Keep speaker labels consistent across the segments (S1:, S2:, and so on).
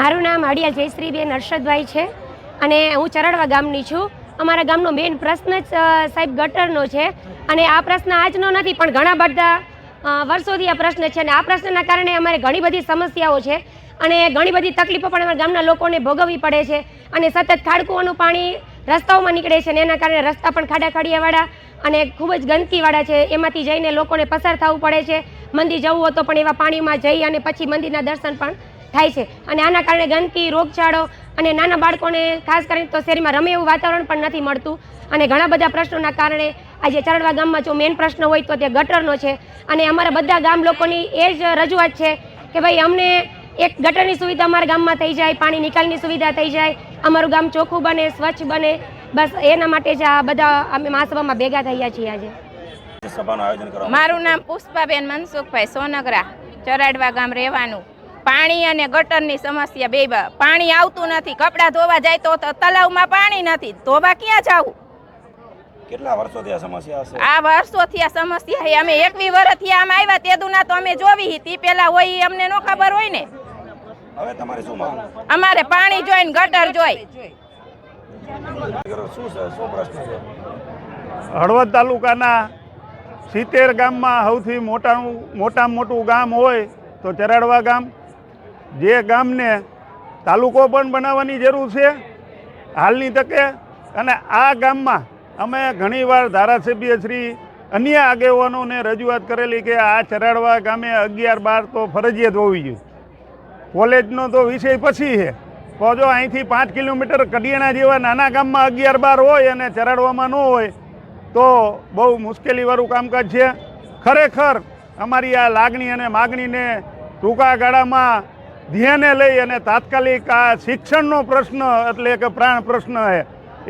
S1: મારું નામ અડિયા જયશ્રીબેન હર્ષદભાઈ છે અને હું ચરડવા ગામની છું. અમારા ગામનો મેઇન પ્રશ્ન જ સાહેબ ગટરનો છે અને આ પ્રશ્ન આજનો નથી, પણ ઘણા બધા વર્ષોથી આ પ્રશ્ન છે અને આ પ્રશ્નના કારણે અમારે ઘણી બધી સમસ્યાઓ છે અને ઘણી બધી તકલીફો પણ અમારા ગામના લોકોને ભોગવવી પડે છે અને સતત ખાડકુઓનું પાણી રસ્તાઓમાં નીકળે છે અને એના કારણે રસ્તા પણ ખાડા ખાડિયાવાળા અને ખૂબ જ ગંદકીવાળા છે. એમાંથી જઈને લોકોને પસાર થવું પડે છે. મંદિર જવું હોય તો પણ એવા પાણીમાં જઈ અને પછી મંદિરના દર્શન પણ થાય છે. અને આના કારણે ગંદકી, રોગચાળો અને નાના બાળકોને ખાસ કરીને તો શહેરમાં રમે એવું વાતાવરણ પણ નથી મળતું. અને ઘણા બધા પ્રશ્નોના કારણે આજે ચરણવા ગામમાં જો મેઇન પ્રશ્ન હોય તો તે ગટરનો છે. અને અમારા બધા ગામ લોકોની એ જ રજૂઆત છે કે ભાઈ, અમને એક ગટરની સુવિધા અમારા ગામમાં થઈ જાય, પાણી નિકાલની સુવિધા થઈ જાય, અમારું ગામ ચોખ્ખું બને, સ્વચ્છ બને. બસ એના માટે જ આ બધા અમે મહાસભામાં ભેગા થયા છીએ આજે.
S2: સભાનું આયોજન કરવામાં
S3: મારું નામ પુષ્પાબેન મનસુખભાઈ સોનગરા ચરાડવા ગામ રહેવાનું. પાણી અને ગટરની સમસ્યા બે બા- પાણી આવતું નથી કપડાં ધોવા જાય તો ત- તલાવમાં પાણી નથી ધોવા ક્યાં જવું
S2: કેટલા વર્ષોથી આ સમસ્યા હશે?
S3: આ વર્ષોથી આ સમસ્યા છે અમે એકવી વર્ષથી આમ આવ્યા તે દુના તો અમે જોવી હી. તી પેલા હોય અમને નો ખબર હોય ને.
S2: હવે તમારી શું માંગ
S3: અમારે પાણી જોઈ. ને ગટર જોઈ
S4: હળવદ તાલુકાના સિત્તેર ગામમાં સૌથી મોટાનું, મોટામાં મોટું ગામ હોય તો ચરાડવા ગામ. જે ગામને તાલુકો પણ બનાવવાની જરૂર છે હાલની તકે. અને આ ગામમાં અમે ઘણીવાર ધારાસભ્ય શ્રી અન્ય આગેવાનોને રજૂઆત કરેલી કે આ ચરાડવા ગામે અગિયાર બાર તો ફરજિયાત હોવી જોઈએ. કોલેજનો તો વિષય પછી છે. તો જો અહીંથી પાંચ કિલોમીટર કડિયાણા જેવા નાના ગામમાં અગિયાર બાર હોય અને ચરાડવામાં ન હોય તો બહુ મુશ્કેલીવાળું કામકાજ છે. ખરેખર અમારી આ લાગણી અને માગણીને ટૂંકા ગાળામાં ધ્યાને લઈ અને તાત્કાલિક આ શિક્ષણનો પ્રશ્ન એટલે કે પ્રાણ પ્રશ્ન છે.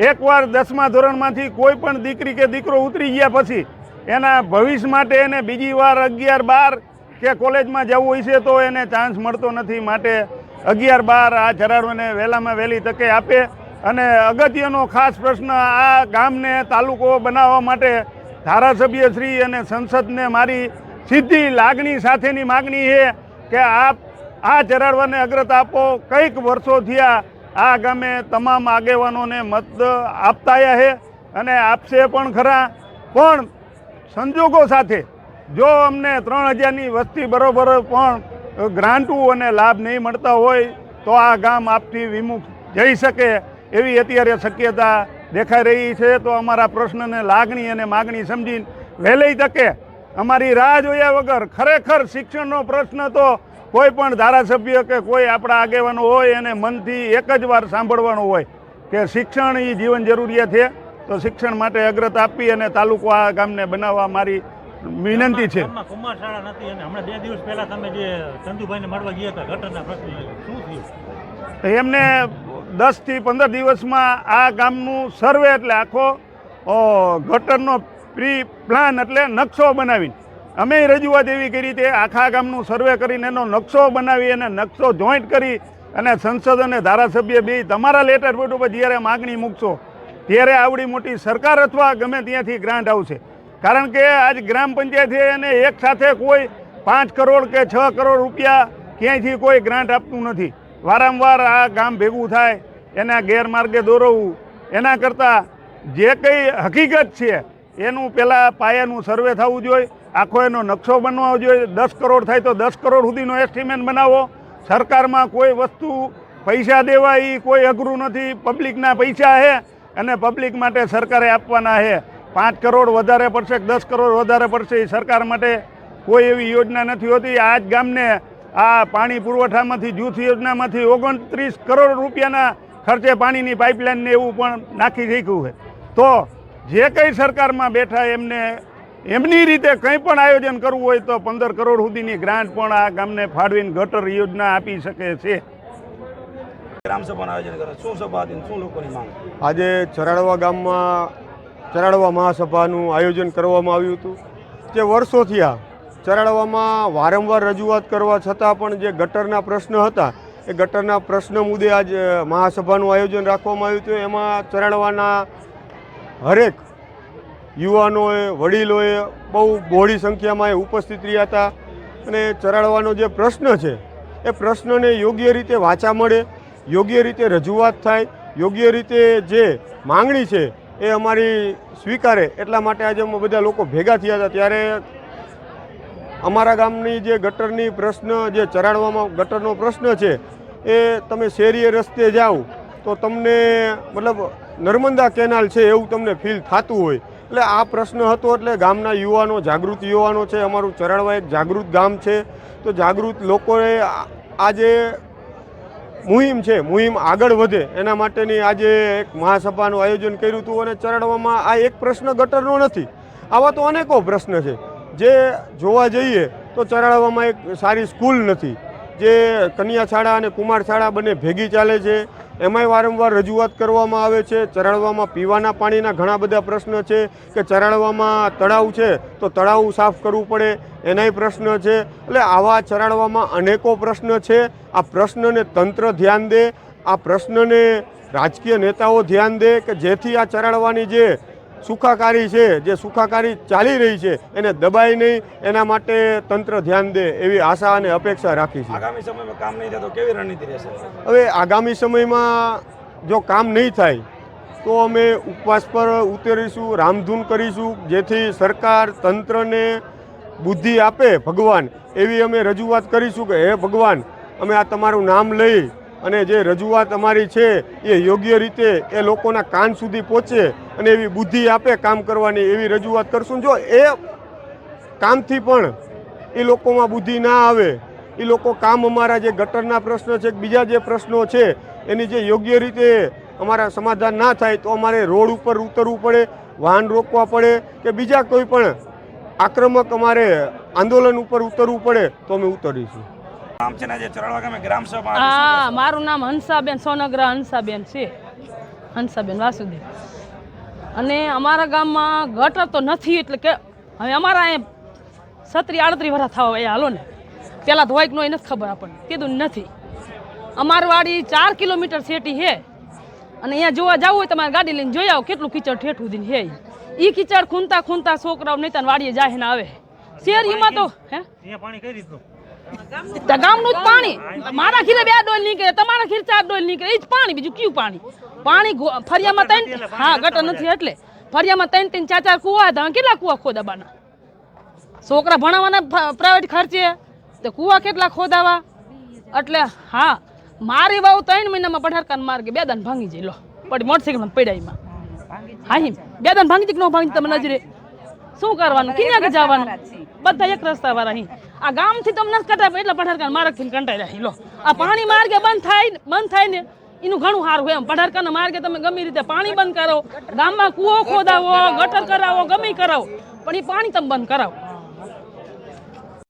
S4: એકવાર દસમા ધોરણમાંથી કોઈ પણ દીકરી કે દીકરો ઉતરી ગયા પછી એના ભવિષ્ય માટે એને બીજી વાર અગિયાર બાર કે કોલેજમાં જવું હોય છે તો એને ચાન્સ મળતો નથી. માટે અગિયાર બાર આ ચરાડવાને વહેલામાં વહેલી તકે આપે. અને અગત્યનો ખાસ પ્રશ્ન આ ગામને તાલુકો બનાવવા માટે ધારાસભ્યશ્રી અને સંસદને મારી સીધી લાગણી સાથેની માગણી છે કે આપ આ ચરાડવાને અગ્રતા આપો. કંઈક વર્ષો થયા આ ગામે તમામ આગેવાનોને મત આપતાયા છે અને આપશે પણ ખરા. પણ સંજોગો સાથે જો અમને ત્રણ હજારની વસ્તી બરોબર પણ ગ્રાન્ટુ અને લાભ નહીં મળતા હોય તો આ ગામ આપથી વિમુખ જઈ શકે. એવી અત્યારે શક્યતા દેખાઈ રહી છે તો અમારા પ્રશ્નને લાગણી અને માગણી સમજીને વહેલી તકે અમારી રાહ જોયા વગર ખરેખર શિક્ષણનો પ્રશ્ન તો કોઈ પણ ધારાસભ્ય કે કોઈ આપણા આગેવાનો હોય એને મનથી એક જ વાર સાંભળવાનું હોય કે શિક્ષણ એ જીવન જરૂરિયાત છે તો શિક્ષણ માટે અગ્રતા આપી અને તાલુકો આ ગામને બનાવવા મારી વિનંતી છે.
S5: કુમાર શાળા નથી અને હમણાં બે દિવસ પહેલા તમે જે ચંદુભાઈને મળવા ગયા હતા ગટરના પ્રશ્ન શું થયું?
S4: એમને દસથી પંદર દિવસમાં આ ગામનું સર્વે એટલે આખો ગટરનો પ્રી પ્લાન એટલે નકશો બનાવીને. અમે રજૂઆત એવી કરી તે આખા ગામનું સર્વે કરીને એનો નકશો બનાવી અને નકશો જોઈન્ટ કરી અને સંસદ અને ધારાસભ્ય બે તમારા લેટર પેડ ઉપર જ્યારે માગણી મૂકશો, ત્યારે આવડી મોટી સરકાર અથવા ગમે ત્યાંથી ગ્રાન્ટ આવશે. કારણ કે આજ ગ્રામ પંચાયત અને એક સાથે કોઈ પાંચ કરોડ કે છ કરોડ રૂપિયા ક્યાંયથી કોઈ ગ્રાન્ટ આપતું નથી. વારંવાર આ ગામ ભેગું થાય, એના ગેરમાર્ગે દોરવવું એના કરતાં જે કંઈ હકીકત છે, એનું પહેલાં પાયાનું સર્વે થવું જોઈએ, આખો એનો નકશો બનવો જોઈએ, દસ કરોડ થાય તો દસ કરોડ સુધીનો એસ્ટિમેટ બનાવો. સરકારમાં કોઈ વસ્તુ પૈસા દેવા એ કોઈ અઘરું નથી, પબ્લિકના પૈસા છે અને પબ્લિક માટે સરકારે આપવાના છે પાંચ કરોડ વધારે પડશે દસ કરોડ વધારે પડશે એ સરકાર માટે કોઈ એવી યોજના નથી હોતી. આ જ ગામને આ પાણી પુરવઠામાંથી જૂથ યોજનામાંથી ઓગણત્રીસ કરોડ રૂપિયાના ખર્ચે પાણીની પાઇપલાઇનને એવું પણ નાખી શીખ્યું છે. તો જે કંઈ સરકારમાં બેઠા એમને એમની રીતે કંઈ પણ આયોજન કરવું હોય તો પંદર કરોડ સુધીની ગ્રાન્ટ પણ આ ગામને ફાળવીને ગટર યોજના આપી શકે છે.
S2: ગ્રામસભાનું આયોજન કરે. શું સભા હતી ને શું લોકોની માંગ?
S6: આજે ચરાડવા ગામમાં ચરાડવા મહાસભાનું આયોજન કરવામાં આવ્યું હતું. જે વર્ષોથી આ ચરાડવામાં વારંવાર રજૂઆત કરવા છતાં પણ જે ગટરના પ્રશ્ન હતા, એ ગટરના પ્રશ્ન મુદ્દે આજ મહાસભાનું આયોજન રાખવામાં આવ્યું હતું. એમાં ચરાડવાના હરેક યુવાનોએ, વડીલોએ બહુ બહોળી સંખ્યામાં એ ઉપસ્થિત રહ્યા હતા. અને ચરાડવાનો જે પ્રશ્ન છે, એ પ્રશ્નને યોગ્ય રીતે વાંચા મળે, યોગ્ય રીતે રજૂઆત થાય, યોગ્ય રીતે જે માંગણી છે, એ અમારી સ્વીકારે. એટલા માટે આજે અમે બધા લોકો ભેગા થયા હતા. ત્યારે અમારા ગામની જે ગટરની પ્રશ્ન, જે ચરાડવામાં ગટરનો પ્રશ્ન છે, એ તમે શેરીએ રસ્તે જાઓ તો તમને મતલબ નર્મદા કેનાલ છે એવું તમને ફીલ થતું હોય. એટલે આ પ્રશ્ન હતો એટલે ગામના યુવાનો, જાગૃત યુવાનો છે, અમારું ચરાડવા એક જાગૃત ગામ છે. તો જાગૃત લોકોએ આજે મુહિમ છે, મુહિમ આગળ વધે, એના માટેની આજે એક મહાસભાનું આયોજન કર્યું હતું અને ચરાડવામાં આ એક પ્રશ્ન ગટરનો નથી. આવા તો અનેકો પ્રશ્ન છે. જે જોવા જઈએ તો ચરાડવામાં એક સારી સ્કૂલ નથી. જે કન્યા શાળા અને કુમાર શાળા બંને ભેગી ચાલે છે. એમાંય વારંવાર રજૂઆત કરવામાં આવે છે. ચરાડવામાં પીવાના પાણીના ઘણા બધા પ્રશ્ન છે કે ચરાડવામાં તળાવ છે તો તળાવ સાફ કરવું પડે એનાય પ્રશ્ન છે. એટલે આવા ચરાડવામાં અનેકો પ્રશ્ન છે. આ પ્રશ્નને તંત્ર ધ્યાન દે. આ પ્રશ્નને રાજકીય નેતાઓ ધ્યાન દે કે જેથી આ ચરાડવાની જે સુખાકારી છે જે સુખાકારી ચાલી રહી છે એને દબાય નહીં એના માટે તંત્ર ધ્યાન દે એવી આશા અને અપેક્ષા રાખી છે.
S2: આગામી સમયમાં કામ નહીં થાય તો કેવી રણનીતિ રહેશે?
S6: હવે આગામી સમયમાં જો કામ નહીં થાય તો અમે ઉપવાસ પર ઉતરીશું રામધૂન કરીશું જેથી સરકાર તંત્રને બુદ્ધિ આપે ભગવાન એવી અમે રજૂઆત કરીશું કે હે ભગવાન અમે આ તમારું નામ લઈ અને જે રજૂઆત અમારી છે એ યોગ્ય રીતે એ લોકોના કાન સુધી પહોંચે અને એવી બુદ્ધિ આપે કામ કરવાની એવી રજૂઆત કરશું. જો એ કામથી પણ એ લોકોમાં બુદ્ધિ ના આવે, એ લોકો કામ અમારા જે ગટરના પ્રશ્નો છે, બીજા જે પ્રશ્નો છે, એની જે યોગ્ય રીતે અમારા સમાધાન ના થાય તો અમારે રોડ ઉપર ઉતરવું પડે, વાહન રોકવા પડે કે બીજા કોઈ પણ આક્રમક અમારે આંદોલન ઉપર ઉતરવું પડે તો અમે ઉતરીશું.
S2: કામ છે ને જે ચરાડવા ગામે ગ્રામસભા
S7: હા મારું નામ હંસાબેન સોનગ્રહ હંસાબેન છે. હંસાબેન વાસુદેવ. અને અમારા ગામમાં ગટર તો નથી એટલે કે હવે અમારા અહીંયા છત્રી આડત્રી વર્ષ થવા એ હાલો ને. પહેલાં ધોઈક નો નથી ખબર આપણને. કીધું નથી. અમારી વાડી ચાર કિલોમીટર સેટી છે અને અહીંયા જોવા જવું હોય તમારે ગાડી લઈને જોઈ આવો કેટલું કીચડ ઠેઠું દીને હે એ કીચડ ખૂનતા ખૂનતા છોકરાઓ નહીં તને વાડીએ જાય ને આવે. શેરીમાં તો હે?
S5: અહીંયા પાણી કઈ રીતનું?
S7: તો ગામનું જ પાણી. મારા ખીરે બે ડોલ નીકળે તમારા ખીરે ચાર ડોલ નીકળે. એ જ પાણી બીજું કયું પાણી? પાણી ફરિયામાં ત્રણ હા ગટર નથી એટલે. ફરિયામાં ત્રણ ત્રણ ચાર ચાર કુવા હતા. કેટલા કુવા ખોદાવાના? છોકરા ભણાવવાના પ્રાઇવેટ ખર્ચે. તો કુવા કેટલા ખોદાવા? એટલે હા મારી બહુ ત્રણ મહિનામાં પઢારકાન માર્ગે બે દાન ભાંગી જાય. લો પડી મોટરસાઇકલમાં પડ્યા એમાં હા હિમ. બે દાન ભાંગી જ કે ન ભાંગી તમે નજરે? શું કરવાનું? ક્યાં જવાનું? બધા એક રસ્તા વાળા અહીં. આ ગામથી તમને કટાય એટલે પઢારકાન માર્ગથી કંટાઈ રહ્યા લો. આ પાણી માર્ગે બંધ થાય બંધ થાય ને એનું ઘણું સારું એમ. પઢારકાના માર્ગે તમે ગમે રીતે પાણી બંધ કરો ગામમાં કૂવો ખોદાવો ગટર કરાવો ગમે કરાવો. પણ એ પાણી તમે બંધ કરાવો.